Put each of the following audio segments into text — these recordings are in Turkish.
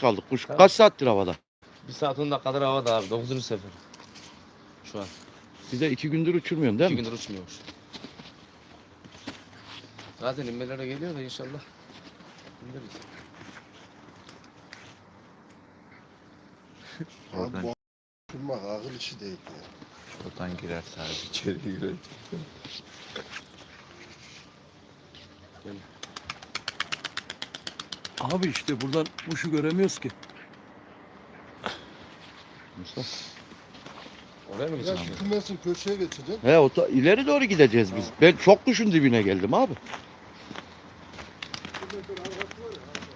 kaldık. Kuş Tamam. kaç saattir havada? Bir saat 10 dakikadır havada abi. 9. sefer. Şu an. Bir de iki gündür uçurmuyorum değil İki mi? gündür uçmuyormuş. Zaten inmelere geliyor da inşallah. İndiririz. Abi Oradan, bu uçurmak akıl işi değil ya. oradan girer sadece içeri girer. Abi işte buradan kuşu göremiyoruz ki. Mustafa. Oraya mı Ya şu kümesin köşeye geçeceksin. He o ta- ileri doğru gideceğiz biz. Ben çok kuşun dibine geldim abi.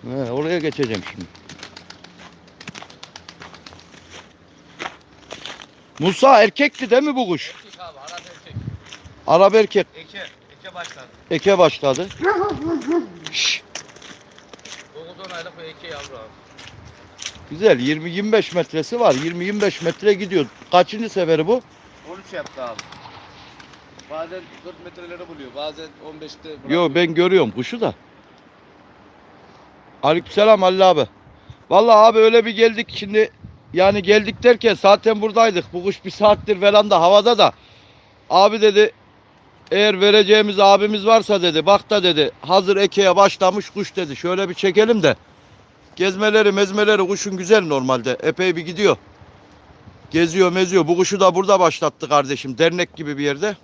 He, oraya geçeceğim şimdi. Musa erkekti değil mi bu kuş? Erkek abi, Arap erkek. Arap erkek. Eke, eke başladı. Eke başladı. Şşş, 9-10 aylık bir eke yavru abi. Güzel 20-25 metresi var. 20-25 metre gidiyor. Kaçıncı seferi bu? 13 yaptı abi. Bazen 40 metreleri buluyor, bazen 15'te bırakıyor. Yo ben görüyorum kuşu da. Aleykümselam Halil abi. Vallahi abi öyle bir geldik şimdi yani geldik derken zaten buradaydık. Bu kuş bir saattir falan da havada da. Abi dedi eğer vereceğimiz abimiz varsa dedi bak da dedi hazır ekeye başlamış kuş dedi. Şöyle bir çekelim de. Gezmeleri mezmeleri kuşun güzel normalde. Epey bir gidiyor. Geziyor meziyor. Bu kuşu da burada başlattı kardeşim. Dernek gibi bir yerde.